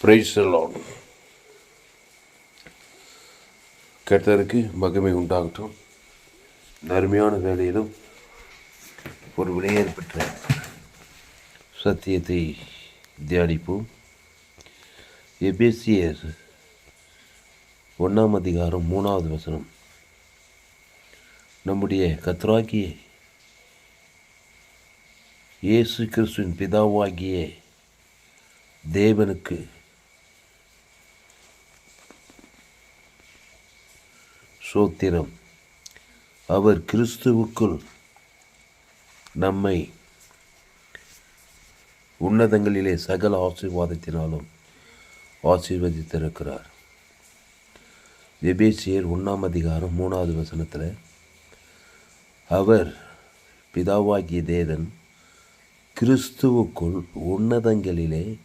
Price எல்லாம் கர்த்தருக்கு மகிமை உண்டாகட்டும். நருமையான அருமையான வேலையிலும் ஒரு விலையேற பெற்ற சத்தியத்தை தியானிப்போம். எபேசியர் ஒன்றாம் அதிகாரம் மூணாவது வசனம். நம்முடைய கத்ராகிய இயேசு கிறிஸ்துவின் பிதாவாகிய தேவனுக்கு சோத்திரம். அவர் கிறிஸ்துவுக்குள் நம்மை உன்னதங்களிலே சகல ஆசீர்வாதத்தினாலும் ஆசீர்வதித்திருக்கிறார். எபேசியர் ஒன்றாம் அதிகாரம் மூணாவது வசனத்தில் அவர் பிதாவாகிய தேவன் கிறிஸ்துவுக்குள் உன்னதங்களிலே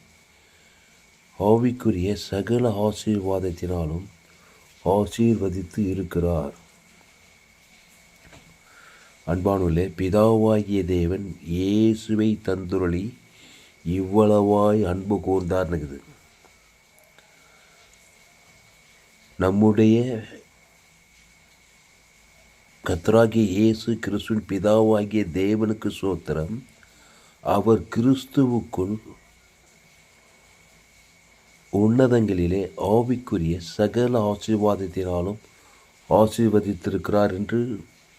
ஆவிக்குரிய சகல ஆசீர்வாதத்தினாலும் ஆசீர்வதித்து இருக்கிறார். அன்பானுள்ளே பிதாவாகிய தேவன் இயேசுவை தந்துருளி இவ்வளவாய் அன்பு கூர்ந்தார்னுக்குது நம்முடைய கத்ராகிய இயேசு கிறிஸ்துவின் பிதாவாகிய தேவனுக்கு சோத்திரம் அவர் கிறிஸ்துவுக்குள் உன்னதங்களிலே ஆவிக்குரிய சகல ஆசீர்வாதத்தினாலும் ஆசீர்வதித்திருக்கிறார் என்று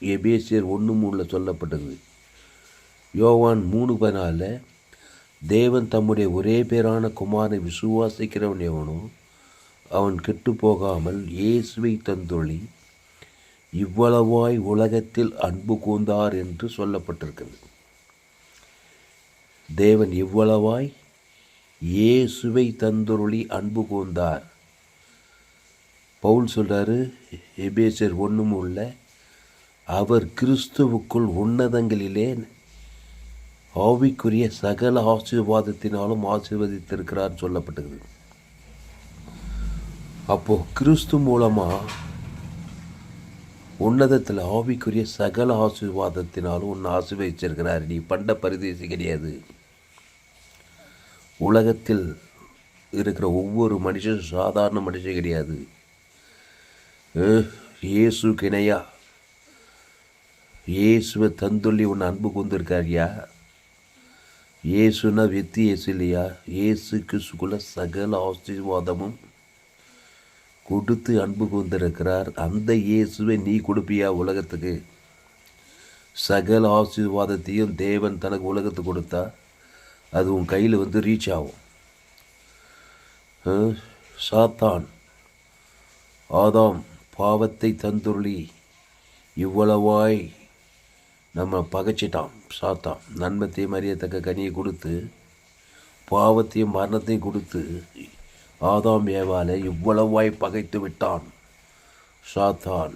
எபேசியர் ஒன்று மூணில் சொல்லப்பட்டது. யோவான் மூணு பதினாலில் தேவன் தம்முடைய ஒரே பேரான குமாரை விசுவாசிக்கிறவன் எவனோ அவன் கெட்டு போகாமல் இயேசுவை தந்தொழி இவ்வளவாய் உலகத்தில் அன்பு கூர்ந்தார் என்று சொல்லப்பட்டிருக்கிறது. தேவன் இவ்வளவாய் இயேசுவை தந்தொருளி அன்பு கூர்ந்தார். பவுல் சொல்கிறாரு எபேசர் ஒன்றும் உள்ள அவர் கிறிஸ்துவுக்குள் உன்னதங்களிலே ஆவிக்குரிய சகல ஆசீர்வாதத்தினாலும் ஆசீர்வதித்திருக்கிறார் சொல்லப்பட்டது. அப்போ கிறிஸ்து மூலமாக உன்னதத்தில் ஆவிக்குரிய சகல ஆசீர்வாதத்தினாலும் உன்னை ஆசீர்வதிச்சிருக்கிறார். நீ பண்ட பரிதேசி கிடையாது. உலகத்தில் இருக்கிற ஒவ்வொரு மனுஷனும் சாதாரண மனுஷன் கிடையாது. இயேசு கிணையா? இயேசுவை தந்துள்ளி உன்னை அன்பு கொண்டிருக்காரியா? இயேசுனா வெத்தி இயேசு இல்லையா? இயேசு கிறிஸ்துக்குள்ள சகல ஆசீர்வாதமும் கொடுத்து அன்பு கொண்டிருக்கிறார். அந்த இயேசுவை நீ கொடுப்பியா உலகத்துக்கு? சகல ஆசீர்வாதத்தையும் தேவன் தனக்கு உலகத்துக்கு கொடுத்தா? அது உன் கையில் வந்து ரீச் ஆகும். சாத்தான் ஆதாம் பாவத்தை தந்துருளி இவ்வளவாய் நம்ம பகைச்சிட்டான் சாத்தான். நன்மத்தையும் அறியத்தக்க கனியை கொடுத்து பாவத்தையும் மரணத்தையும் கொடுத்து ஆதாம் ஏவால இவ்வளவாய் பகைத்து விட்டான் சாத்தான்.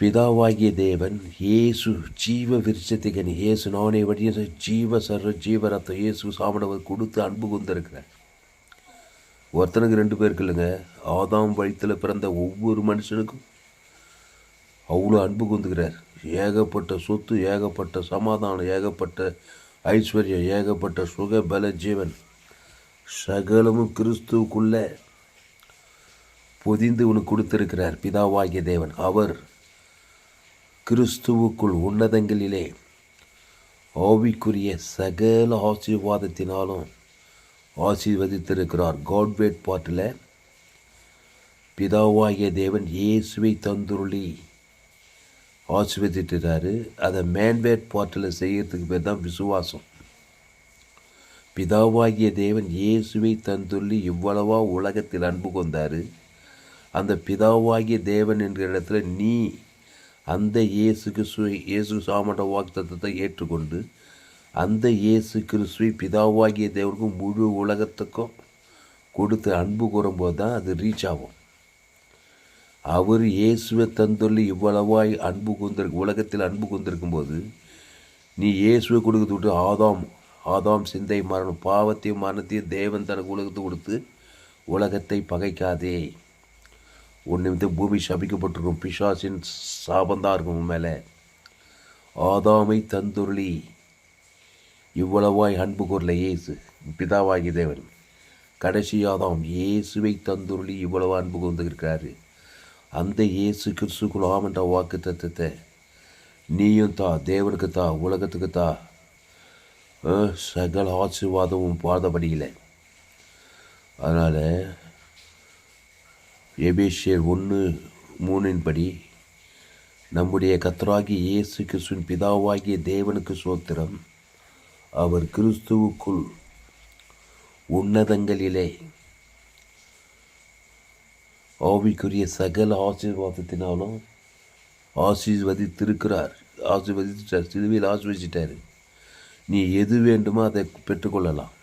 பிதாவாகிய தேவன் இயேசு ஜீவ விருட்சத்திகனி இயேசு நானே வழிய ஜீவ சர்வ ஜீவரத்தம் இயேசு சாமனவர் கொடுத்து அன்பு கொண்டிருக்கிறார். ஒருத்தனுக்கு ரெண்டு பேருக்கு இல்லைங்க ஆதாம் வழித்தில் பிறந்த ஒவ்வொரு மனுஷனுக்கும் அவ்வளோ அன்பு கொந்துக்கிறார் ஏகப்பட்ட சொத்து ஏகப்பட்ட சமாதானம் ஏகப்பட்ட ஐஸ்வர்யம் ஏகப்பட்ட சுக பல ஜீவன். சகலமும் கிறிஸ்துவுக்குள்ளே பொதிந்து உனக்கு கொடுத்திருக்கிறார் பிதாவாகிய தேவன். அவர் கிறிஸ்துவுக்குள் உன்னதங்களிலே ஆவிக்குரிய சகல ஆசீர்வாதத்தினாலும் ஆசீர்வதித்திருக்கிறார். காட்வேட் பாட்டில் பிதாவாகிய தேவன் இயேசுவை தந்துருளி ஆசீர்வதிட்டுறாரு அதை மேன்வேட் பாட்டில் செய்கிறதுக்கு பேர் தான் விசுவாசம். பிதாவாகிய தேவன் இயேசுவை தந்துள்ளி இவ்வளவா உலகத்தில் அன்பு கொண்டார். அந்த பிதாவாகிய தேவன் என்கிற இடத்துல நீ அந்த இயேசு கிறிஸ்துவை இயேசு சாமட்ட வாக்குத்தத்தை ஏற்றுக்கொண்டு அந்த இயேசு கிறிஸ்துவை பிதாவாகிய தேவருக்கும் முழு உலகத்துக்கும் கொடுத்து அன்பு கூறும்போது தான் அது ரீச் ஆகும். அவர் இயேசுவை தந்துள்ளி இவ்வளவாய் அன்பு கொந்திருக்கு உலகத்தில் அன்பு கொந்திருக்கும் போது நீ இயேசுவை கொடுக்கறது விட்டு ஆதாம் ஆதாம் சிந்தை மரணம் பாவத்தையும் மரணத்தையும் தேவன் தனக்கு உலகத்தை கொடுத்து உலகத்தை பகைக்காதே. ஒன்று வந்து பூமி சபிக்கப்பட்டிருக்கும் பிசாசின் சாபந்தான் இருக்கும் உன் மேலே. ஆதாமை தந்துருளி. இவ்வளவாய் அன்பு கூறல இயேசு பிதாவாகி தேவன். கடைசியாதாம் இயேசுவை தந்துருளி இவ்வளவு அன்பு கொண்டிருக்கிறாரு அந்த இயேசு கிறிஸ்துக்குலாம் என்ற வாக்கு தத்துவத்தை நீயும் தா தேவனுக்கு தா உலகத்துக்கு தா. சகல ஆசீர்வாதமும் பாதபடியில் அதனால் எபேஷியர் ஒன்று மூணின்படி நம்முடைய கத்தராகி இயேசு கிறிஸ்துவின் பிதாவாகிய தேவனுக்கு சோத்திரம் அவர் கிறிஸ்துவுக்குள் உன்னதங்களிலே ஆவிக்குரிய சகல ஆசீர்வாதத்தினாலும் ஆசீர்வதித்திருக்கிறார். ஆசீர்வதிச்சிட்டார் சிலுவையில் ஆசீர்வதிச்சிட்டார். நீ எது வேண்டுமோ அதை பெற்றுக்கொள்ளலாம்.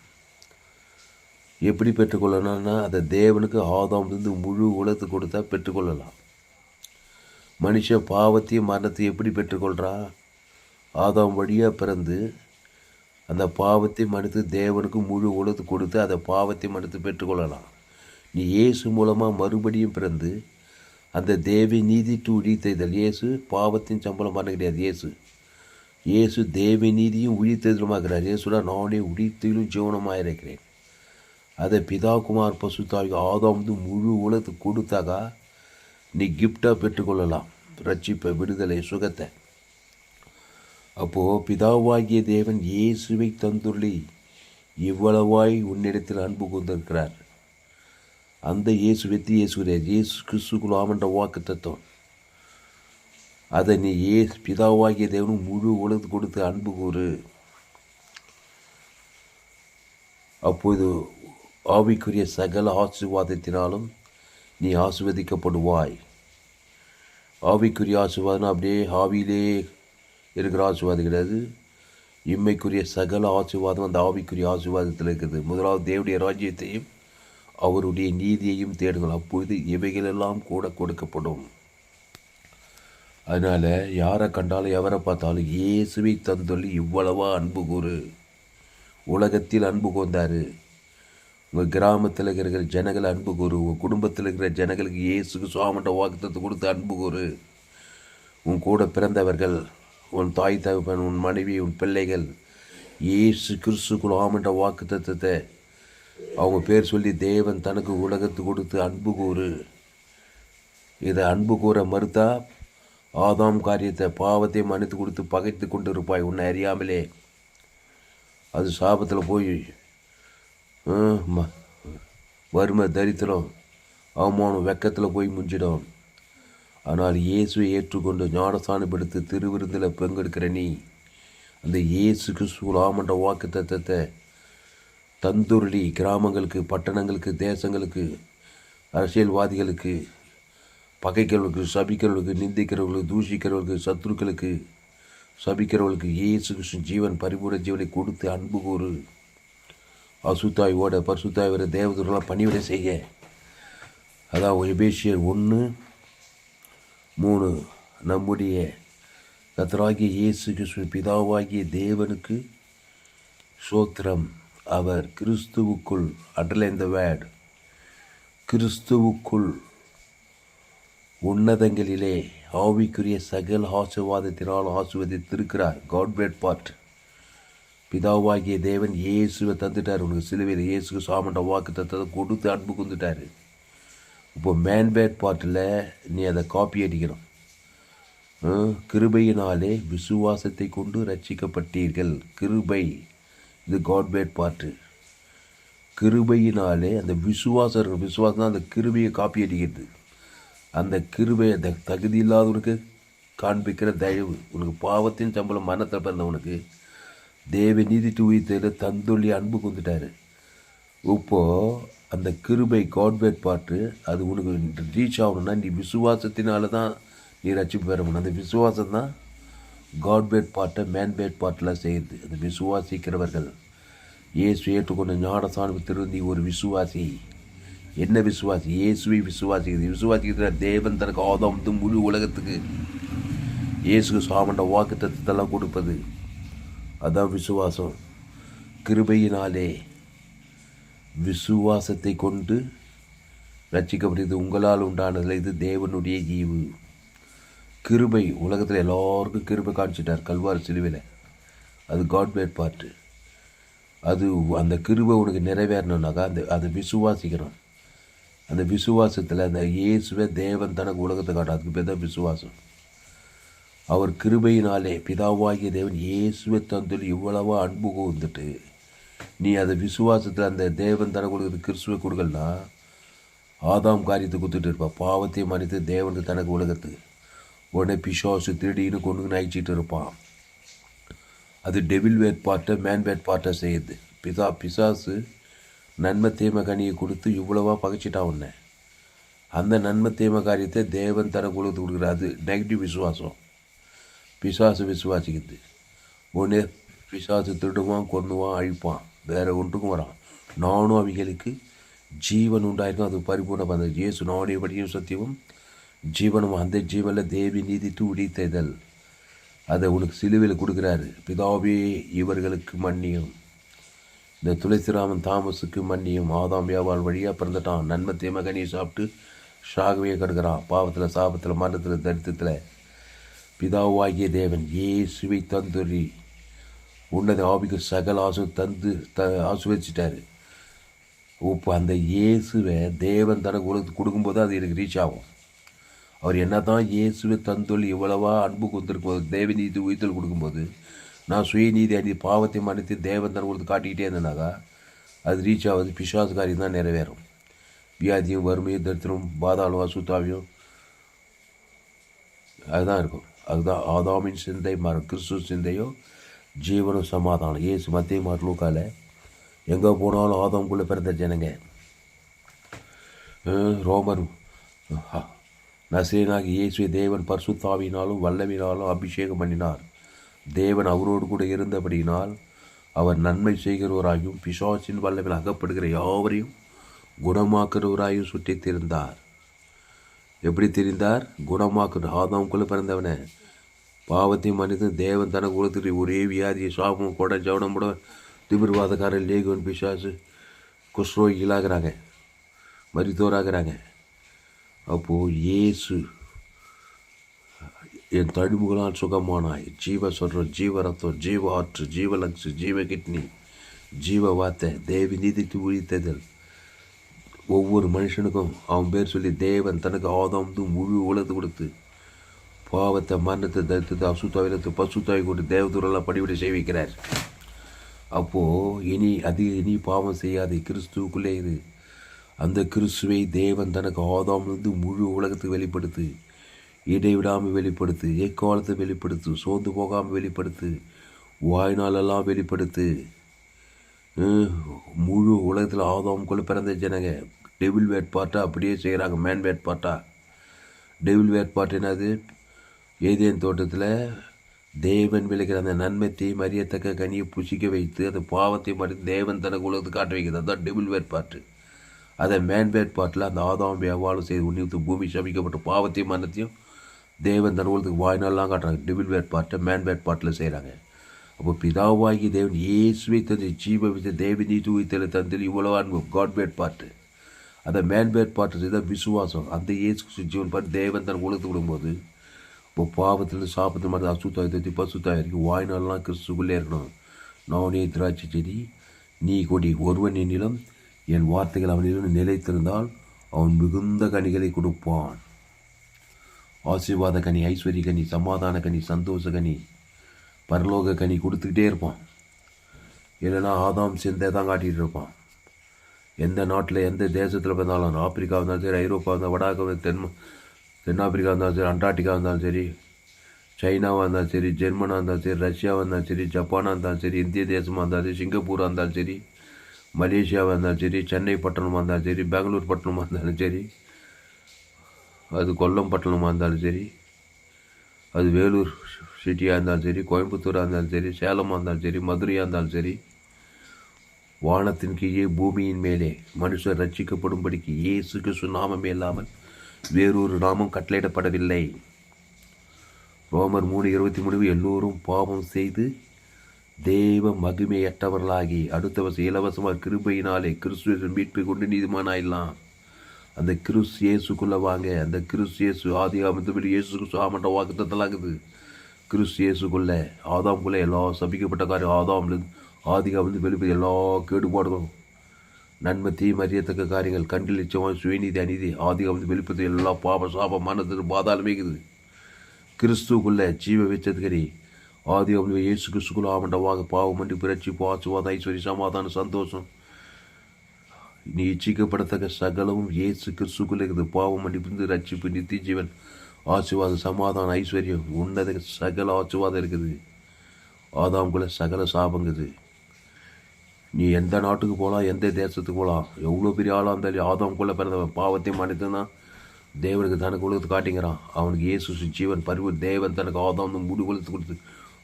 எப்படி பெற்றுக்கொள்ளணும்னா அதை தேவனுக்கு ஆதாம்லேருந்து முழு உலகத்து கொடுத்தா பெற்றுக்கொள்ளலாம். மனுஷன் பாவத்தையும் மரணத்தையும் எப்படி பெற்றுக்கொள்கிறான் ஆதாம் வழியாக பிறந்து அந்த பாவத்தை மன்னித்து தேவனுக்கு முழு உலகத்து கொடுத்து அதை பாவத்தை மன்னித்து பெற்றுக்கொள்ளலாம். நீ இயேசு மூலமாக மறுபடியும் பிறந்து அந்த தேவி நீதி டு உழித்தெய்தல் இயேசு பாவத்தின் சம்பளம் பண்ண கிடையாது இயேசு. இயேசு தேவி நீதியும் உழித்தெய்தலுமாகிறார் இயேசுடா நானே உழித்திலும் ஜீவனமாக இருக்கிறேன் அதை பிதா குமார் பசுத்தாவி ஆதாம் வந்து முழு உலகத்துக்கு கொடுத்தாக்கா நீ கிஃப்டாக பெற்றுக்கொள்ளலாம். ரட்சிப்பை விடுதலை சுகத்தை. அப்போது பிதாவாகிய தேவன் இயேசுவை தந்துள்ளி இவ்வளவாய் உன்னிடத்தில் அன்பு கொண்டிருக்கிறார். அந்த இயேசு வெத்தி இயேசுகிறார் இயேசு கிறிஸ்துக்குலாம் என்ற வாக்கு தத்துவம் அதை நீ ஏ பிதாவாகிய தேவனும் முழு உலகத்து கொடுத்து அன்பு கூறு. அப்போது ஆவிக்குரிய சகல ஆசிர்வாதத்தினாலும் நீ ஆசிர்வதிக்கப்படுவாய். ஆவிக்குரிய ஆசீர்வாதம் அப்படியே ஆவியிலே இருக்கிற ஆசீர்வாதம் கிடையாது. இம்மைக்குரிய சகல ஆசிர்வாதம் அந்த ஆவிக்குரிய ஆசீர்வாதத்தில் இருக்குது. முதலாவது தேவடைய ராஜ்யத்தையும் அவருடைய நீதியையும் தேடுங்கள். அப்பொழுது இவைகளெல்லாம் கூட கொடுக்கப்படும். அதனால் யாரை கண்டாலும் எவரை பார்த்தாலும் இயேசுவை தந்தொல்லி இவ்வளவா அன்பு கூறு. உலகத்தில் அன்பு கொண்டாரு. உங்கள் கிராமத்தில் இருக்கிற ஜனங்கள் அன்பு கூறு உங்கள் குடும்பத்தில் இருக்கிற ஜனங்களுக்கு இயேசுக்கு சுவாமண்ட வாக்குத்தத்தை கொடுத்து அன்பு கூறு. உன் கூட பிறந்தவர்கள் உன் தாய் தகப்பன் உன் மனைவி உன் பிள்ளைகள் இயேசு கிறிஸ்து குலாமன்ற வாக்கு தத்துவத்தை அவங்க பேர் சொல்லி தேவன் தனக்கு உலகத்து கொடுத்து அன்பு கூறு. இதை அன்பு கூற மறுத்தா ஆதாம் காரியத்தை பாவத்தை மன்னித்து கொடுத்து பகைத்து கொண்டு இருப்பாய் உன்னை அறியாமலே. அது சாபத்தில் போய் வறுமை தரித்திரம் அவமானம் வெக்கத்தில் போய் முஞ்சிடும். ஆனால் இயேசுவை ஏற்றுக்கொண்டு ஞானஸ்தானப்படுத்தி திருவிருந்தில் பங்கெடுக்கிற நீ அந்த இயேசு கிறிஸ்துவ வாக்கு தத்தத்தை தந்துருளி கிராமங்களுக்கு பட்டணங்களுக்கு தேசங்களுக்கு அரசியல்வாதிகளுக்கு பகைக்கிறவர்களுக்கு சபிக்கிறவர்களுக்கு நிந்திக்கிறவர்களுக்கு தூஷிக்கிறவர்களுக்கு சத்ருக்களுக்கு சபிக்கிறவர்களுக்கு இயேசு கிருஷ்ணன் ஜீவன் பரிபூர்ண ஜீவனை கொடுத்து அன்பு கூறு. அசுத்தாய் ஓட பரிசுத்தாய் வர தேவதூரெலாம் பணிவிட செய்ய அதான் எபேசியர் ஒன்று மூணு நம்முடைய கத்தராகிய இயேசு கிறிஸ்து பிதாவாகிய தேவனுக்கு சோத்திரம். அவர் கிறிஸ்துவுக்குள் அண்டர்லைன் த வேர்ட். கிறிஸ்துவுக்குள் உன்னதங்களிலே ஆவிக்குரிய சகல் ஆசீர்வாதத்தினால் ஆசுவதித்திருக்கிறார் காட் பேட் பார்ட் பிதாவாகிய தேவன் இயேசுவை தந்துட்டார். உனக்கு சிலுவையில் இயேசுக்கு சாமண்ட வாக்கு தத்ததை கொடுத்து அன்பு கொண்டுட்டாரு இப்போ மேன்பேட் பாட்டில் பார்ட்டில் நீ அதை காப்பி அடிக்கணும். கிருபையினாலே விசுவாசத்தை கொண்டு ரட்சிக்கப்பட்டீர்கள். கிருபை இது காட்பேட் பாட்டு பார்ட்டு கிருபையினாலே அந்த விசுவாசம் விசுவாசம் தான் அந்த கிருபையை காப்பி அடிக்கிறது. அந்த கிருபை அந்த தகுதி இல்லாதவனுக்கு காண்பிக்கிற தயவு உனக்கு பாவத்தின் சம்பளம் மரணத்தில் பிறந்தவனுக்கு தேவ நீதி தூயத்தில் தந்துள்ளி அன்பு கொண்டுட்டாரு. இப்போது அந்த கிருபை காட்பேட் பாட்டு அது உனக்கு ரீச் ஆகணும்னா நீ விசுவாசத்தினால தான் நீ ரச்சிப்பு பெற முடியும். அந்த விசுவாசம் தான் காட்பேட் பாட்டை மேன்பேட் பாட்டெலாம் செய்யுது. அந்த விசுவாசிக்கிறவர்கள். இயேசு ஏற்றுக்கொண்ட ஞானசாமி திருந்தி ஒரு விசுவாசி. என்ன விசுவாசி? இயேசுவை விசுவாசிக்கிறது. விசுவாசிக்கிற தேவன் தனக்கு ஆதம் முழு உலகத்துக்கு இயேசுக்கு சுவாமண்ட வாக்கு தத்துவத்தெல்லாம் கொடுப்பது. அதான் விசுவாசம் கிருபையினாலே விசுவாசத்தை கொண்டு ரட்சிக்கப்படுகிறது உங்களால் உண்டானதில் இது தேவனுடைய ஈவு கிருபை உலகத்தில் எல்லாருக்கும் கிருபை காமிச்சிட்டார் கல்வார் சிலுவையில் அது காட்மேட் பாட்டு அது அந்த கிருபை உனக்கு நிறைவேறணுனாக்கா அந்த அதை விசுவாசிக்கணும் அந்த விசுவாசத்தில் அந்த இயேசுவே தேவன் தனக்கு உலகத்தை காட்டும் அதுக்கு பேர் தான் விசுவாசம் அவர் கிருபையினாலே பிதாவாகிய தேவன் இயேசுவை தந்துள்ள இவ்வளவா அன்பு கூர்ந்துட்டு நீ அதை விசுவாசத்தில் அந்த தேவன் தர கொடுக்குறது கிறிஸ்துவை கொடுக்கலனா ஆதாம் காரியத்தை கொடுத்துட்டு இருப்பா. பாவத்தை மன்னித்து தேவனுக்கு தனக்கு உலகத்து. உடனே பிசாசு திருடின்னு கொண்டு நயிச்சிட்டு இருப்பான். அது டெவில் வேட்பாட்டை மேன் வேட்பாட்டை செய்யுது பிசா பிசாசு நன்மை தீமை கனியை கொடுத்து இவ்வளவா பகைச்சிட்டான் உன்னை? அந்த நன்மை தீமை காரியத்தை தேவன் தர கொடுத்து கொடுக்குற அது நெகட்டிவ் விசுவாசம். பிசாசு விசுவாசிக்குது ஒன்று பிசாசு திருடுவான் கொன்னுவான் அழிப்பான். வேறு ஒன்றுக்கும் வரான். நானும் அவைகளுக்கு ஜீவன் உண்டாயிருக்கும். அது பரிபூர்ண அந்த இயேசு நானுடைய படியும் சத்தியமும் ஜீவனும் அந்த ஜீவனில் தேவி நீதித்து உடித்ததல் அதை உனக்கு சிலுவையில் கொடுக்குறாரு. பிதாவே இவர்களுக்கு மன்னியும். இந்த துளசிராமன் தாமஸுக்கு மன்னியும். ஆதாம் வியாபாரம் வழியாக பிறந்துட்டான். நன்மை தீமை சாப்பிட்டு ஷாகவே கடுக்கிறான். பாவத்தில் சாபத்தில் மரணத்தில் தரித்திரத்தில் பிதாவாகிய தேவன் இயேசுவை தந்துரி உன்னத ஆவிக்கு சகல ஆசு தந்து த ஆசுவச்சிட்டாரு இப்போ அந்த இயேசுவை தேவன் தனக்கு உலகத்துக்கு கொடுக்கும்போது அது எனக்கு ரீச் ஆகும். அவர் என்ன தான் இயேசுவை தந்தொல் இவ்வளவா அன்பு கொடுத்துருக்கும் போது தேவநீதி உயிர்த்தல் கொடுக்கும்போது நான் சுயநீதி அணி பாவத்தை மன்னித்து தேவன் தன் கொடுத்து காட்டிக்கிட்டே இருந்தேனாக்கா அது ரீச் ஆகுது பிசாசு காரியம் தான் நிறைவேறும். வியாதியும் வறுமையும் தரித்திரம் பாதாளவா சுத்தாவையும் அதுதான் இருக்கும். அதுதான் ஆதாமின் சிந்தை மற கிறிஸ்து சிந்தையோ? ஜீவனும் சமாதானம். ஏசு மத்திய மாட்டலூக்கால எங்கே போனாலும் ஆதாம்குள்ளே பிறந்த ஜனங்க. ரோமர் நசீனாகி இயேசுவை தேவன் பர்சுத்தாவினாலும் வல்லவினாலும் அபிஷேகம் பண்ணினார். தேவன் அவரோடு கூட இருந்தபடியினால் அவர் நன்மை செய்கிறவராயும் பிசாசின் வல்லவில் அகப்படுகிற யாவரையும் குணமாக்குறவராயும் சுற்றித்திருந்தார். எப்படி தெரிந்தார்? குணமாக்குற ஆதாம்குள்ளே பிறந்தவனே. பாவத்தை மனித தேவன் தனக்கு உலகத்துக்கு ஒரே வியாதியை சாபம் கூட ஜவனம் கூட திமிர்வாதக்காரன் லேகுவன் பிசாசு குஷ்ரோகிகளாகிறாங்க மருத்துவராகிறாங்க அப்போது இயேசு என் தழும்புகளால் சுகமானாய். ஜீவ சொல்கிறோம் ஜீவ ரத்தம் ஜீவ ஆற்று ஜீவ லக்ஸு ஜீவ கிட்னி ஜீவ வார்த்தை தேவி நீதித்து உழித்ததல் ஒவ்வொரு மனுஷனுக்கும் அவன் பேர் சொல்லி தேவன் தனக்கு ஆதாம் முழு உலகத்து கொடுத்து பாவத்தை மரணத்தை தரித்து அசுத்தாவிலத்து பசுத்தாவி கொண்டு தேவதூரெல்லாம் படிவிட செய்ய வைக்கிறார் அப்போது இனி அதிக இனி பாவம் செய்யாது கிறிஸ்துவுக்குள்ளே இரு. அந்த கிறிஸ்துவை தேவன் தனக்கு ஆதாமிலிருந்து முழு உலகத்துக்கு வெளிப்படுத்து இடைவிடாமல் வெளிப்படுத்து எக்காலத்தை வெளிப்படுத்து சோர்ந்து போகாமல் வெளிப்படுத்து வாய்நாளெல்லாம் வெளிப்படுத்து. முழு உலகத்தில் ஆதாமுக்குள்ள பிறந்த ஜனங்க. டெவில் வேட்பாட்டை அப்படியே செய்கிறாங்க மேன் டெபிள் டெவில் வேட்பாட்டு என்னது? ஏதேன் தோட்டத்தில் தேவன் விளைக்கிற அந்த நன்மை தீமை அறியத்தக்க கனியை புசிக்க வைத்து அந்த பாவத்தை மறைத்து தேவன் தனக்கு உலகத்துக்கு காட்ட வைக்கிறது. அதுதான் டெவில் வேட்பாட்டு அதை மேன் பாட்டில் அந்த ஆதாம் வியாபாரம் செய்து உன்னித்து பூமி சபிக்கப்பட்ட பாவத்தையும் மரணத்தையும் தேவன் தன் உலகத்துக்கு வாய்நாள்லாம் காட்டுறாங்க. டெவில் வேட்பாட்டை மேன் பாட்டில் செய்கிறாங்க அப்போ பிதாவாகி தேவன் இயேசுவை தந்து ஜீவ வித தேவ நீதி தந்தில் இவ்வளோ அன்பு காட் பார்ட்டு அந்த மேன் பார்ட்டு செய்தால் விசுவாசம் அந்த இயேசு ஜீவன் பார்த்து தேவன் தன் உலகத்து விடும்போது இப்போ பாவத்தில் சாப்பிட்டு மட்டும் அசுத்தாய் தத்தி பசுத்தாய் வாய்நாள்லாம் கிறிஸ்துக்குள்ளே இருக்கணும். நானே திராட்சை செடி நீ கொடி ஒருவன் என்னிலும் என் வார்த்தைகள் அவனிடம் நிலைத்திருந்தால் அவன் மிகுந்த கனிகளை கொடுப்பான். ஆசீர்வாத கனி ஐஸ்வர்ய கனி சமாதான கனி சந்தோஷ கனி. பரலோக கனி கொடுத்துக்கிட்டே இருப்பான் இல்லைன்னா ஆதாம் சிந்தை தான் காட்டிகிட்டு இருப்பான் எந்த நாட்டில் எந்த தேசத்தில் பிறந்தாலும் ஆப்பிரிக்கா இருந்தாலும் சரி ஐரோப்பா இருந்தால் வடாக தென் தென்னாப்பிரிக்கா இருந்தாலும் சரி அண்டார்டிகா இருந்தாலும் சரி சைனாவாக இருந்தாலும் சரி ஜெர்மனாக இருந்தாலும் சரி ரஷ்யாவாக இருந்தாலும் சரி ஜப்பானாக இருந்தாலும் சரி இந்திய தேசமாக இருந்தாலும் சரி சிங்கப்பூராக இருந்தாலும் சரி மலேசியாவாக இருந்தாலும் சரி சென்னை பட்டணமாக இருந்தாலும் சரி பெங்களூர் பட்டணமாக இருந்தாலும் சரி அது கொல்லம் பட்டணமாக இருந்தாலும் சரி அது வேலூர் சிட்டியாக இருந்தாலும் சரி கோயம்புத்தூராக இருந்தாலும் சரி சேலமாக இருந்தாலும் சரி மதுரையாக இருந்தாலும் சரி வானத்தின் கீழே பூமியின் மேலே மனுஷர் ரட்சிக்கப்படும்படிக்கு இயேசு கிறிஸ்து நாமமே இல்லாமல் வேறொரு நாமம் கட்டளையிடப்படவில்லை. ரோமர் மூணு இருபத்தி மூணு எல்லோரும் பாவம் செய்து தேவ மகிமையற்றவர்களாகி அடுத்த வருஷம் இலவசமாக கிருபையினாலே கிறிஸ்துவின் மீட்பை கொண்டு நீதிமானாயிடலாம். அந்த கிறிஸ் இயேசுக்குள்ளே வாங்க அந்த கிறிஸ் இயேசு ஆதி ஆமத்துபடி இயேசுக்கு கிறிஸ்து ஆமட்ட வாக்குத்தலாகுது கிறிஸ்து இயேசுக்குள்ளே ஆதாம்குள்ளே எல்லா சபிக்கப்பட்ட காரியம் ஆதாம்லேருந்து ஆதிகம் வந்து வெளிப்பது எல்லா கேடுபாடுகளும் நன்மை தீமை அறியத்தக்க காரியங்கள் கண்டில் நிச்சயமாக சுயநீதி அநீதி ஆதிகம் வந்து வெளிப்பது எல்லா பாப சாப மனதில் பாதாளமே இருக்குது. கிறிஸ்துக்குள்ள ஜீவ வெச்சதுக்கரி ஆதி வந்து இயேசு கிறிஸ்துக்குள்ள ஆமண்டவாக பாவம் மண்டி பிறச்சி பாசுவாத ஐஸ்வரி சமாதான சந்தோஷம். நீ இச்சிக்கப்படத்தக்க சகலமும் இயேசு கிறிஸ்துக்குள்ளே இருக்குது. பாவம் மன்னிப்பு ரட்சிப்பு நித்திய ஜீவன் ஆசீர்வாதம் சமாதானம் ஐஸ்வர்யம். உன்னத சகல ஆசீர்வாதம் இருக்குது. ஆதாம்குள்ள சகல சாபங்குது நீ எந்த நாட்டுக்கு போகலாம் எந்த தேசத்துக்கு போகலாம் எவ்வளோ பெரிய ஆளாக இருந்தாலும் ஆதாம்குள்ளே பிறந்தவன் பாவத்தையும் மன்னித்துனா தேவனுக்கு தனக்கு உலகத்தை காட்டிங்கிறான். அவனுக்கு இயேசு ஜீவன் பரிவு தேவன் தனக்கு ஆதாம் முடி கொளுத்து கொடுத்து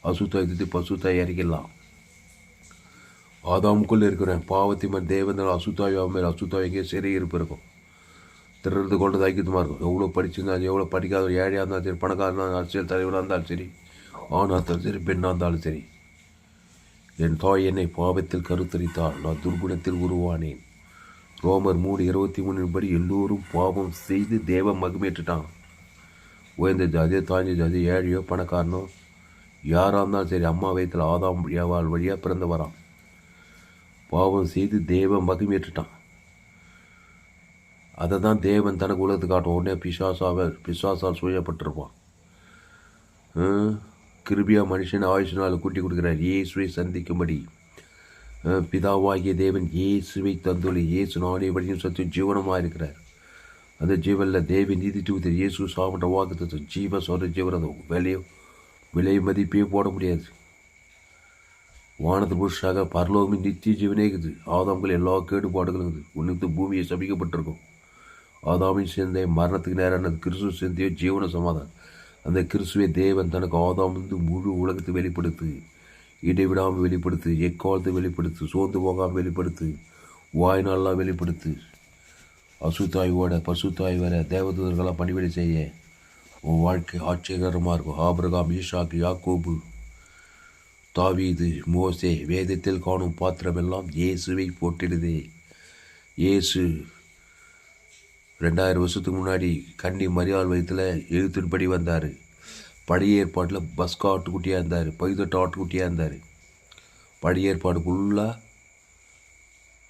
அசுத்தம் எடுத்து பசுத்தாய் இறக்கிடலாம். ஆதாமுக்குள்ளே இருக்கிறேன் பாவத்தை மன் தேவன் அசுத்தாய் மேல் அசுத்தாய் சிறை சரி இருப்பு இருக்கும். திருடுறது கொண்டது ஐக்கியமாக இருக்கும். எவ்வளோ படிச்சிருந்தாலும் எவ்வளோ படிக்காத ஏழையாக இருந்தாலும் சரி பணக்காரனாக இருந்தாலும் அரசியல் தலைவராக இருந்தாலும் சரி ஆணாக இருந்தாலும் சரி பெண்ணாக இருந்தாலும் சரி. என் தாய் என்னை பாவத்தில் கருத்தரித்தால் நான் துர்குணத்தில் உருவானேன். ரோமர் மூணு இருபத்தி மூணின் படி எல்லோரும் பாவம் செய்து தேவ மகிமேற்றுட்டான் உயர்ந்த ஜாதியோ தாழ்ந்த ஜாதி ஏழையோ பணக்காரனோ யாராக இருந்தாலும் சரி அம்மா வயத்தில் ஆதாம் ஏவாள் வழியாக பிறந்து வரான். பாவம் செய்து தேவ மகிமேற்றுட்டான் அதை தான் தேவன் தனக்கு உலகத்து காட்டும். உடனே பிசாசாக பிசாசால் சூழப்பட்டிருப்பான் கிருபியா மனுஷன் ஆயுஷனால் கூட்டி கொடுக்குறார். இயேசுவை சந்திக்கும்படி. பிதாவாகிய தேவன் இயேசுவை தந்துள்ள இயேசு நானே வழியும் சத்தியம் ஜீவனமாக இருக்கிறார். அந்த ஜீவனில் தேவி நீதி தூத்தர் இயேசு சாப்பிட்ட வாக்கு ஜீவ சொல்ற ஜீவனம் விலையோ விலை மதிப்பே போட முடியாது. வானத்து புருஷாக பரலோகமே நித்திய ஜீவனே இருக்குது. ஆதாம்கள் எல்லா கேடுபாடுகளும் இருக்குது. உன்னுக்கு பூமியை சபிக்கப்பட்டிருக்கும். ஆதாமின் சேர்ந்த மரணத்துக்கு நேரான கிறிஸ்துவ சிந்தையோ ஜீவன சமாதானம். அந்த கிறிஸ்துவை தேவன் தனக்கு ஆதாம் வந்து முழு உலகத்தை வெளிப்படுத்து இடைவிடாமல் வெளிப்படுத்து எக்காலத்தை வெளிப்படுத்து சோர்ந்து போகாமல் வெளிப்படுத்து வாய் வாய்நாளெலாம் வெளிப்படுத்து. அசுத்தாய்வோட பசுத்தாய் வர தேவதூதர்களாக பணிவிடை செய்ய உன் வாழ்க்கை ஆச்சரியகரமாக இருக்கும். ஆபிரகாம் ஈஷாக்கு யாக்கோபு தாவீது மோசே வேதத்தில் காணும் பாத்திரமெல்லாம் இயேசுவை போட்டிடுதே இயேசு ரெண்டாயிரம் வருஷத்துக்கு முன்னாடி கண்ணி மரியாள் வயத்தில் எழுத்தின்படி வந்தார். பழைய ஏற்பாட்டில் பஸ்கா ஆட்டுக்குட்டியாக இருந்தார். பைதொட்ட ஆட்டுக்குட்டியாக இருந்தார். பழைய ஏற்பாடு ஃபுல்லாக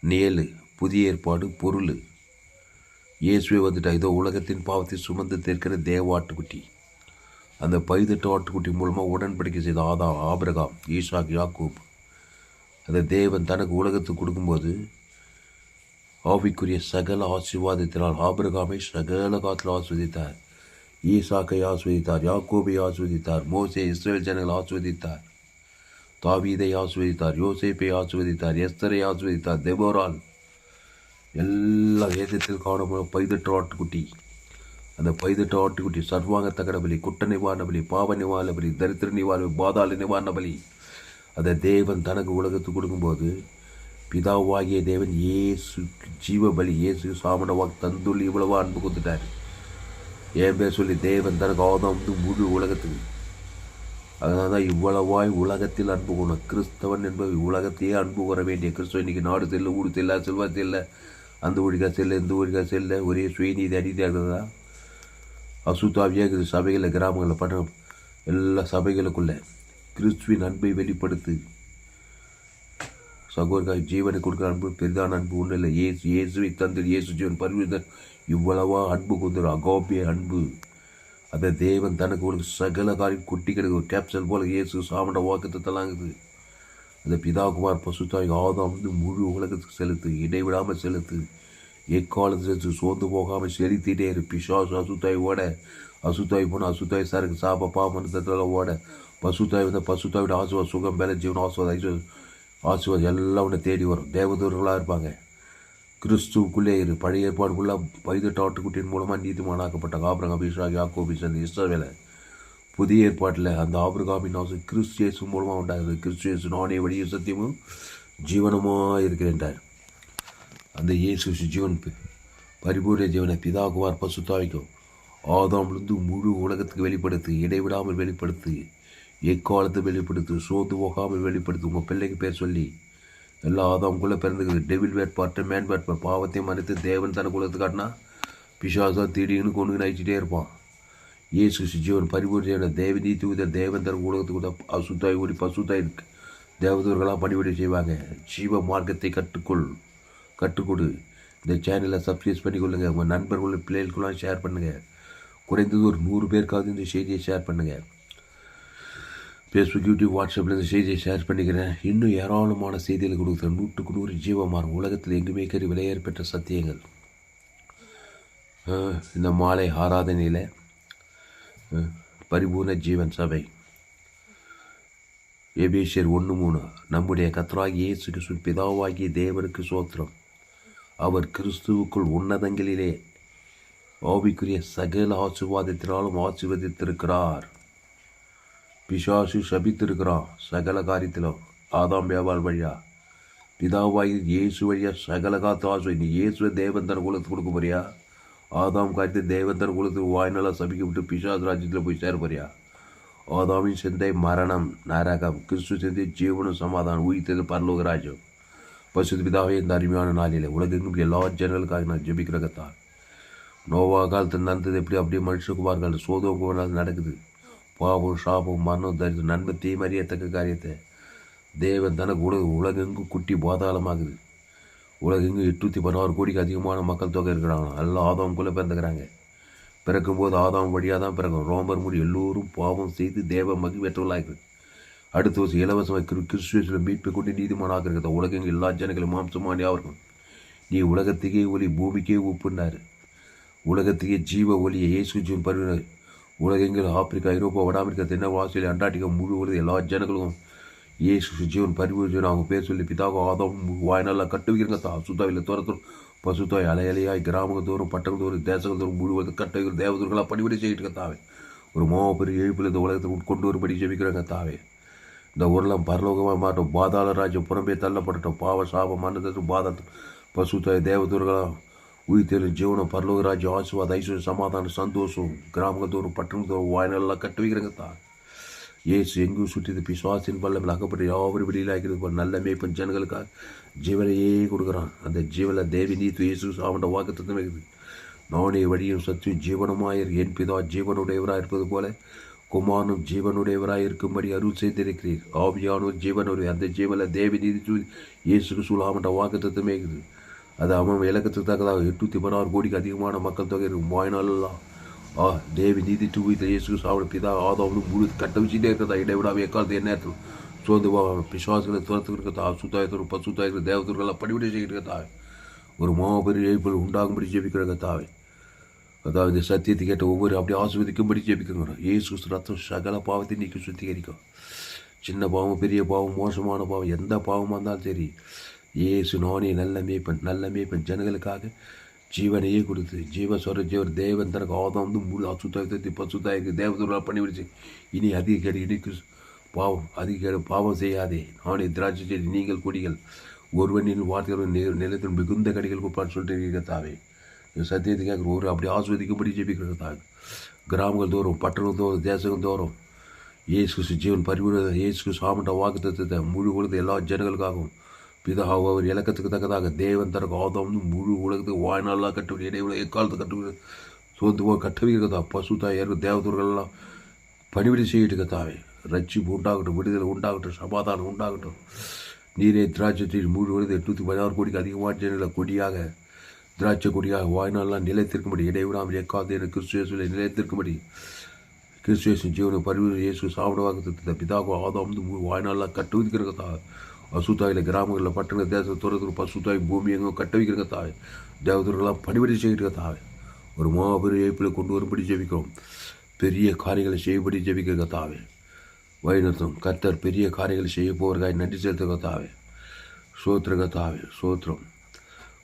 நேலு புதிய ஏற்பாடு பொருள். இயேசுவே வந்துட்டா இதோ உலகத்தின் பாவத்தை சுமந்து தீர்க்கிற தேவ ஆட்டுக்குட்டி. அந்த பைதட்டு ஆட்டுக்குட்டி மூலமாக உடன்படிக்கை செய்த ஆதா ஆபிரகாம் ஈஷாக் யாக்கூப். அந்த தேவன் தனக்கு உலகத்துக்கு கொடுக்கும்போது ஆவிக்குரிய சகல ஆசீர்வாதத்தினால் ஆபிரகாமை சகல காலத்தில் ஆஸ்வதித்தார் ஈசாக்கை ஆஸ்வதித்தார் யாக்கோபை ஆஸ்வதித்தார் மோசே இஸ்ரேல் ஜனங்கள் ஆஸ்வதித்தார் தாவீதை ஆஸ்வதித்தார் யோசேப்பை ஆஸ்வதித்தார் எஸ்தரை ஆஸ்வதித்தார் தெபோரால் எல்லா வேதத்தில் காணப்படும் பைதட்டு ஆட்டுக்குட்டி. அந்த பைதட்டு ஆட்டுக்குட்டி சர்வாங்க தகன பலி குட்ட நிவாரண பலி பாவ நிவாரண பலி தரித்திர நிவாரண பாதாள நிவாரண பலி. அதை தேவன் தனக்கு உலகத்துக்கு கொடுக்கும்போது பிதாவாகிய தேவன் இயேசு ஜீவ பலி இயேசு சாமனவாக தந்துள்ளி இவ்வளவா அன்பு கொடுத்துட்டார். என் பேர் சொல்லி தேவன் தனக்கு ஆதாம் வந்து முழு உலகத்துக்கு. அதனால தான் இவ்வளவாய் உலகத்தில் அன்பு கூணும் கிறிஸ்தவன் என்பது உலகத்தையே அன்பு கூற வேண்டிய கிறிஸ்தவன். இன்னைக்கு நாடு செல்ல ஊடு செல்ல செல்வாத்து இல்லை அந்த ஊழிகா செல்ல இந்த ஊழிகா செல்ல ஒரே சுயநீதி அநீதியாக இருந்ததா அசுத்தாவியாக இருக்குது சபைகளில் கிராமங்களில் பண்ண எல்லா சபைகளுக்குள்ளே கிறிஸ்துவின் அன்பை வெளிப்படுத்து. சகோதரர்கள் ஜீவனை கொடுக்குற அன்பு பெரிதான அன்பு ஒன்றும் இல்லை. ஏசு இயேசுவை தந்தர் இயேசு ஜீவன். பரிவிதன் இவ்வளவா அன்பு கொண்டு அகோபிய அன்பு. அந்த தேவன் தனக்கு ஒரு சகல காரியம் குட்டி கிடக்கு. ஒரு கேப்சல் போல இயேசு சாமண்ட வாக்கத்தை தலாங்குது. அந்த பிதாகுமார் பசுத்தாய் ஆதாம் வந்து முழு உலகத்துக்கு செலுத்து இடைவிடாமல் செலுத்து. எக்காலத்து செலுத்து சோர்ந்து போகாமல் செலுத்திட்டே இரு. பிசாசு அசுத்தாய் ஓட. அசுத்தாய் போன அசுத்தாய் சரக்கு பாமன் பாமனத்தில் ஓட. பசுத்தாய் வந்து பசுத்தாயோட ஆசுவா சுகம் பல ஜீவன் ஆசுவாத ஐஸ்வர் ஆசீர்வாதம் எல்லாம் உன்னை தேடி வரும். தேவதூர்களாக இருப்பாங்க. கிறிஸ்துவுக்குள்ளே இரு. பழைய ஏற்பாடுக்குள்ளே பதினெட்டு ஆட்டுக்குட்டியின் மூலமாக நீதிமானாக்கப்பட்ட ஆபிரகாம் அபிஷாக் யாக்கோபி சந்தி இஸ்ரவேல. புதிய ஏற்பாட்டில் அந்த ஆபிரகாமின் ஆசை கிறிஸ்தியேசு மூலமாக உண்டாகுது. கிறிஸ்தியேசு நானே வழியும் சத்தியமும் ஜீவனமாக இருக்கிறேன்றார் அந்த இயேசு ஜீவன் பி- பரிபூர்ண ஜீவனை பிதாகுமார் பசுத்தாய்க்கும் ஆதாமிலிருந்து முழு உலகத்துக்கு வெளிப்படுத்து இடைவிடாமல் வெளிப்படுத்து எக்காலத்தை வெளிப்படுத்து சோத்து போகாமல் வெளிப்படுத்து உங்கள் பிள்ளைக்கு பேர் சொல்லி எல்லா ஆதாமுக்குள்ளே பிறந்துக்குது. டெவில் வேட்பாட்டு மேன் வேட்பார் பாவத்தை மறைத்து தேவன் தனக்கு குலத்து காட்டினா பிசாசா திடீர்னு கொண்டு நயிச்சிட்டே இருப்பான். இயேசு சிஜீவன் பரிபூர்ண தேவ நீதி தேவன் தன உலகத்துக்கு அசுத்தாய் ஓடி பசுத்தாய் இருக்கு. தேவதூர்களாக பணிபடி செய்வாங்க. ஜீவ மார்க்கத்தை கற்றுக்கொள் கற்றுக்கொடு. இந்த சேனலை சப்ஸ்கிரைப் பண்ணிக்கொள்ளுங்க. உங்கள் நண்பர்கள் பிள்ளைகளுக்கெல்லாம் ஷேர் பண்ணுங்கள் குறைந்தது ஒரு நூறு பேருக்காவது இந்த செய்தியை ஷேர் பண்ணுங்கள் ஃபேஸ்புக் யூடியூப் வாட்ஸ்அப்பில் இந்த செய்தியை ஷேர் பண்ணிக்கிறேன். இன்னும் ஏராளமான செய்திகள் கொடுக்குறேன் நூற்றுக்கு நூறு ஜீவமாறும் உலகத்தில் எங்குமே கறி விலையேற்பெற்ற சத்தியங்கள். இந்த மாலை ஆராதனையில் பரிபூர்ண ஜீவன் சபை. எபேசியர் ஒன்று மூணு நம்முடைய கத்ராகி இயேசு கிறிஸ்து பிதாவாகிய தேவனுக்கு சோத்திரம். அவர் கிறிஸ்துவுக்குள் உன்னதங்களிலே ஆவிக்குரிய சகல ஆசிர்வாதத்தினாலும் ஆசீர்வதித்திருக்கிறார். பிசாசு சபித்திருக்கிறான் சகல காரியத்திலும். ஆதாம் வியாபார் வழியா. பிதாவாகி இயேசு வழியா சகல காத்தாசு நீ இயேசுவை தேவந்தர் குலத்துக்கு கொடுக்க போறியா? ஆதாம் காரியத்தை தேவந்தர் குலத்துக்கு வாய்நாளாக சபிக்க விட்டு பிசாஸ் ராஜ்யத்தில் போய் சேர போறியா? ஆதாமின் சிந்தை மரணம் நரகம் கிறிஸ்து சிந்தை ஜீவனும் சமாதானம் உயிர்த்தது பரலோக ராஜ்யம். பசுது பிதாவே இந்த அருமையான நாளில் உலகெங்கும் எல்லா ஜனங்களுக்காக நான் ஜெபிக்கிறகத்தான் நோவா காலத்தில் நடந்தது எப்படி? அப்படியே மனுஷகுமார்கள் சோதோகுமாரால் நடக்குது. பாவம் சாபம் மரணம் தரிசனம் நன்மை தீமறியத்தக்க காரியத்தை? தேவன் தனக்கு உலக உலகெங்கும் குட்டி பாதாளமாகுது உலகெங்கும் எட்நூற்றி பதினாறு கோடிக்கு அதிகமான மக்கள் தொகை இருக்கிறாங்க. எல்லாம் ஆதவங்குள்ளே பிறந்துக்கிறாங்க. பிறக்கும்போது ஆதாம் வழியாக தான் பிறக்கும். ரோமர் முடி எல்லோரும் பாவம் செய்து தேவ மகிழ்வற்றவர்களாக அடுத்த வருஷம் இலவசமாக கிரு கிறிஸ்துவத்தில் மீட்பை கொண்டு நீதிமானாக இருக்கிறத. உலகங்கள் எல்லா ஜனங்களும் மாம்சமானியாக இருக்கும் நீ உலகத்துக்கே ஒளி பூமிக்கே ஒப்புனார் உலகத்துக்கே ஜீவ ஒலியை இயேசு ஜீவன் பருவினர் உலகெங்கிலும் ஆப்பிரிக்கா ஐரோப்பா வட அமெரிக்கா தென்ன ஆஸ்திரேலியா அண்டார்டிகா முழு உலக எல்லா ஜனங்களும் ஏசு ஜீவன் பரிபூஜன் அவங்க பேர் சொல்லி பிதாக ஆதம் வாய்நாளில் கட்டு வைக்கிறங்க தா சுத்தாவில் துரத்தும் பசுத்தாய் அலையலையாய் கிராமத்தோறும் கிராமங்கள் தோறும் பட்டங்கள் தோறும் தேசங்கள் தோறும் முழுவதும் கட்டு வைக்கிற தேவதூர்களாக பணிபடி செய்யிட்டு தாவே. ஒரு மாபெரிய எழுப்பில் இந்த உலகத்தை கொண்டு வரும்படி ஜெபிக்கிறாங்க தாவே. இந்த உருளம் பரலோகமாக மாட்டோம் பாதாள ராஜ்யம் புறம்பே தள்ளப்பட்டோம் பாவ சாபம் மன்னதற்கும் பாதம் பசுத்தாய் தேவதூர்களாக உயிர்த்தெழும் ஜீவனம் பரலோக ராஜ்யம் ஆசுவாத ஐஸ்வர்யம் சமாதானம் சந்தோஷம் கிராமங்கள் தோறும் பட்டணம் தோறும் வாய்நாளெல்லாம் கட்டு வைக்கிறங்க தான் இயேசு எங்கும் சுற்றிது பிசுவாசின் பள்ளம் அகப்பட்டு யாவரும் வெளியிலாக்கிறது போல் நல்ல மேய்ப்பன் ஜனங்களுக்காக ஜீவனையே கொடுக்குறான். அந்த ஜீவனை தேவி நீத்து இயேசு அவனோட வாக்கு இருக்குது. நானே வழியும் சத்தியும் ஜீவனமாயர். என் பிதா ஜீவனுடையவராக இருப்பது போல குமாரனும் ஜீவனுடையவராக இருக்கும்படி அருள் செய்திருக்கிறீர். ஆவியானோர் ஜீவனுடைய அந்த ஜீவன தேவி நீதி இயேசுக்கு சூழாமன்ற வாக்கு இருக்குது. அது அவன் இலக்கத்துக்கு தக்கதாக எட்நூற்றி பதினாறு கோடிக்கு அதிகமான மக்கள் தொகை இருக்கும். வாய்நாளெல்லாம் ஆ தேவி நீதி தூவித்த இயேசு சாவட பிதா ஆதாவும் முழு கட்ட வச்சுட்டே இருக்கிறதா? இடைவிடாம எக்காலத்து என்ன நேரத்தில் சோர்ந்து பிசுவாசங்களை துரத்துக்கு இருக்கதா சுத்தாயத்தோடு பசுத்தாயத்தில் தேவதூர்களை படிவிட செய்கிறதா ஒரு மாபெரும் எழுப்பில் உண்டாகும்படி ஜெபிக்கிற கத்தாவே அதாவது சத்தியத்தை கேட்ட ஒவ்வொரு அப்படியே ஆஸ்வதிக்கும்படி ஜெபிக்கிறோம் இயேசு ரத்தம் சகல பாவத்தை நீக்கி சுத்திகரிக்கும். சின்ன பாவம் பெரிய பாவம் மோசமான பாவம் எந்த பாவமாக இருந்தாலும் சரி இயேசு நானே நல்ல மேய்ப்பன் நல்ல மேய்ப்பன். ஜனங்களுக்காக ஜீவனையே கொடுத்து ஜீவ சொர தேவன் தனக்கு ஆதம் வந்து முழு அசுத்தாயத்தை பசுத்தாய்க்கு தேவதூர்களாக பண்ணி விடுச்சு இனி அதிக கேடு இனிக்கு பாவம் அதிக கேடு பாவம் செய்யாதே. நானே திராட்சை செடி நீங்கள் கொடிகள். ஒருவனின் வார்த்தைகள் நி- நிலத்தில் மிகுந்த கடிகள் கொடுப்பான்னு சொல்லிட்டு தாவே இந்த சத்தியத்தை கேட்குற ஒரு அப்படி ஆஸ்வதிக்கும்படி ஜெபிக்கிறது தாவே கிராமங்கள் தோறும் பட்டணம் தோறும் தேசங்கள் தோறும் இயேசு ஜீவன் பரிவுரை இயேசு சாமிட்ட வாக்கு தத்துவத்தை முழு உலகத்தை எல்லா ஜனங்களுக்காகவும் பிதா அவர் இலக்கத்துக்கு தக்கதாக தேவன் தனக்கு ஆதம் வந்து முழு உலகத்துக்கு வாய்நாளாக கட்டுவிட இடையில எக்காலத்தை கட்டுவிட சோர்ந்து போய் கட்டவிக்கிறதா பசு ஏற்க தேவதூர்கள்லாம் பணிவிடை செய்யிட்டு கத்தாவே ரட்சிப்பு உண்டாகட்டும் விடுதலை உண்டாகட்டும் சமாதானம் உண்டாகட்டும். நீரே திராட்சத்தில் மூணு வருது எட்நூற்றி பதினாறு கோடிக்கு அதிகமான ஜனங்களை கொடியாக திராட்சை கொடியாக வாய்நாளெலாம் நிலைத்திருக்கும்படி இடைவிடாமல் எக்காலத்தை என கிறிஸ்துவேசுல நிலைத்திருக்கும்படி கிறிஸ்துவேசு ஜீவனை பரிவு இயேசு சாப்பிடுவாங்க திட்ட பிதாகோ ஆதாம் வந்து மு- வாழ்நாளெல்லாம் கட்டு அசுத்தாயில் கிராமங்களில் பட்டண தேச துறத்து பசுத்தாய் பூமி எங்கும் கட்ட வைக்கிறங்க தாவே? தேவதூர்களெல்லாம் பணிபடி செய்கிட்டு தாவே. ஒரு மாபெரும் ஏப்பில் கொண்டு வரும்படி ஜெபிக்கிறோம். பெரிய காரியங்களை செய்யபடி ஜெபிக்கிற தாவே. வழிநடத்தும் கர்த்தர் பெரிய காரியங்களை செய்ய போவதற்காக நன்றி செலுத்துக தாவே. சோத்திரக தாவே சோத்திரம்.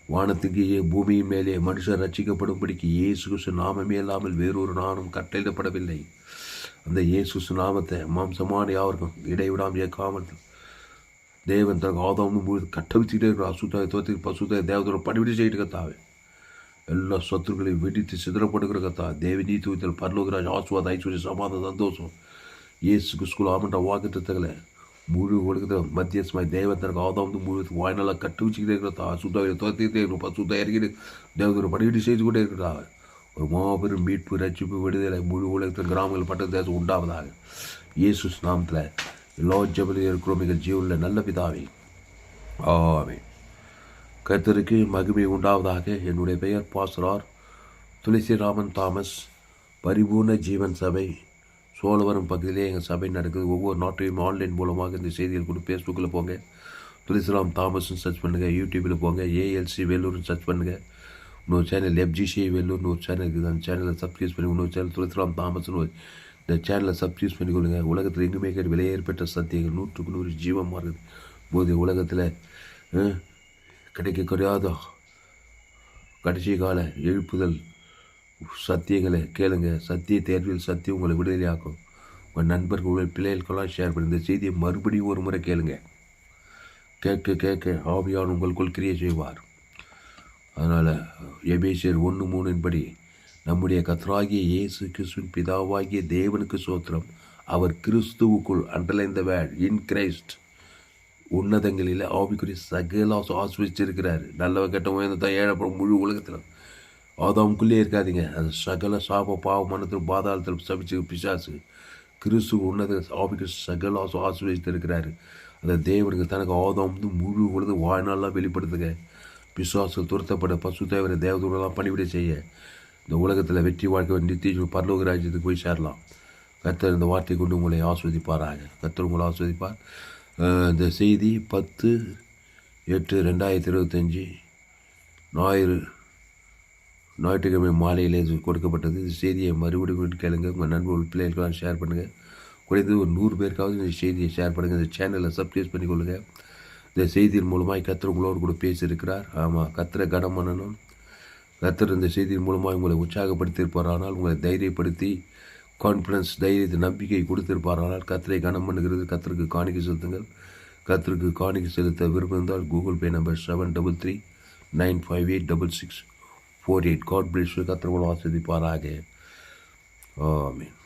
வானத்துக்கு பூமியின் மேலே மனுஷர் ரட்சிக்கப்படும்படிக்கு இயேசு கிறிஸ்து நாமமே இல்லாமல் வேறொரு நானும் கட்டளையிடப்படவில்லை. அந்த இயேசு கிறிஸ்து நாமத்தை மாம்சமான யாருக்கும் இடைவிடாமல் இயக்காமல் தேவன் தனக்கு ஆதாமும் முழு கட்ட வச்சுக்கிட்டே இருக்கிற அசுத்தாய தோத்திற்கு பசுத்தாய தேவதோட பணிவிடை செய்யிட்டு கத்தாவே எல்லா சத்துருக்களையும் வெடித்து சிதறப்படுகிற கத்தா தேவி நீதி வைத்தல் பரலோகராஜ் ஆசுவாத ஐஸ்வர்ய சமாதான சந்தோஷம் இயேசு கிறிஸ்குல ஆமண்ட வாக்கு தத்தங்களை முழு உலகத்தில் மத்தியஸ்மாய் தேவன் தனக்கு ஆதாம் வந்து முழு வாய்நாளாக கட்டு வச்சுக்கிட்டே இருக்கிறதா அசுத்தாவை தோத்திக்கிட்டே இருக்கிறோம் பசுத்தா இறங்கிட்டு தேவதோட பணிவிடை செய்து கொண்டே இருக்கிறதா ஒரு மாபெரும் மீட்பு ரட்சிப்பு விடுதலை முழு உலகத்தில் கிராமங்கள் பட்ட தேசம் உண்டாவதாக இயேசு நாமத்தில் எல்லா ஜபலையும் இருக்கிறோம் மிக ஜீவனில் நல்ல பிதாவே. ஆமே கர்த்தருக்கு மகிமை உண்டாவதாக என்னுடைய பெயர் பாசரார் துளசிராமன் தாமஸ். பரிபூர்ண ஜீவன் சபை. சோழவரம் பகுதியிலே எங்கள் சபை நடக்குது. ஒவ்வொரு நாட்டையும் ஆன்லைன் மூலமாக இந்த செய்திகள் கூட ஃபேஸ்புக்கில் போங்க. துளசிராம் தாமஸ்னு சர்ச் பண்ணுங்கள் யூடியூப்பில் போங்க. ஏஎல்சி வேலூர்னு சர்ச் பண்ணுங்கள் இன்னொரு சேனல் எஃப்ஜிசி வேலூர்னு ஒரு சேனல் இருக்குது. அந்த சேனலை சப்ஸ்கிரைப் பண்ணி இன்னொரு சேனல் துளசிராம் தாமஸ்னு ஒரு இந்த சேனலை சப்ஸ்கிரைப் பண்ணிக்கொள்ளுங்க. உலகத்தில் எங்குமே கேட்டு விலையேற்பட்ட சத்தியங்கள் நூற்றுக்கு நூறு ஜீவமாக இருக்குது. போது உலகத்தில் கிடைக்க குறையாத கடைசி கால எழுப்புதல் சத்தியங்களை கேளுங்க. சத்திய தேர்வில் சத்தியம் உங்களை விடுதலையாக்கும் உங்கள் நண்பர்கள் உங்கள் பிள்ளைகளுக்கெல்லாம் ஷேர் பண்ணி இந்த செய்தியை மறுபடியும் ஒரு முறை கேளுங்க. கேட்க கேட்க ஆவியான் உங்களுக்குள் கிரியை செய்வார். அதனால் எபேசியர் ஒன்று மூணின்படி நம்முடைய கத்ராகிய இயேசு கிறிஸ்துவின் பிதாவாகிய தேவனுக்கு சோத்திரம். அவர் கிறிஸ்துவுக்குள் underline the word in Christ உன்னதங்களில் ஆவிக்குரிய சகல ஆஸ்வதிச்சிருக்கிறார் நல்லவ கெட்ட உயர்ந்த ஏழப்படும் முழு உலகத்தில் ஆதாமுக்குள்ளே இருக்காதீங்க. அது சகல சாப பாவ மனத்தில் பாதாளத்தில் சபிச்சு பிசாசு. கிறிஸ்து உன்னத ஆவிக்கு சகல ஆஸ்வதித்திருக்கிறாரு அந்த தேவனுக்கு தனக்கு ஆதாம் வந்து முழு உலக வாழ்நாளெலாம் வெளிப்படுத்துங்க. பிசுவாசு துரத்தப்பட பசு தேவரை தேவதூரெல்லாம் பணிவிட செய்ய. இந்த உலகத்தில் வெற்றி வாழ்க்கை நித்திய பரலோக ராஜ்யத்துக்கு போய் சேரலாம். கத்தர் இந்த வார்த்தை கொண்டு உங்களை ஆஸ்வதிப்பாராக. கத்தர் உங்களை ஆஸ்வதிப்பார். இந்த செய்தி பத்து எட்டு ரெண்டாயிரத்தி இருபத்தஞ்சி ஞாயிறு ஞாயிற்றுக்கிழமை மாலையில் இது கொடுக்கப்பட்டது. இந்த செய்தியை மறுபடியும் கேளுங்க. உங்கள் நண்பர்கள் பிள்ளைகளுக்கெல்லாம் ஷேர் பண்ணுங்கள் குறைந்தது ஒரு நூறு பேருக்காவது இந்த செய்தியை ஷேர் பண்ணுங்கள் இந்த சேனலை சப்ஸ்கிரைப் பண்ணிக்கொள்ளுங்கள் இந்த செய்தியின் மூலமாக கத்திர உங்களோடு கூட பேசியிருக்கிறார். ஆமாம் கத்திர கனம் பண்ணணும். கத்தர் இந்த செய்தியின் மூலமாக உங்களை உற்சாகப்படுத்தியிருப்பாரானால் உங்களை தைரியப்படுத்தி கான்ஃபிடன்ஸ் தைரியத்தை நம்பிக்கை கொடுத்திருப்பாரானால் கத்தரை கனம் பண்ணுகிறது. கத்தருக்கு காணிக்கை செலுத்துங்கள். கத்தருக்கு காணிக்கை செலுத்த விரும்பிருந்தால் Google Pay number seven double three nine five eight double six four eight God bless கத்திர ஆசிரிப்பாராக ஆமீன்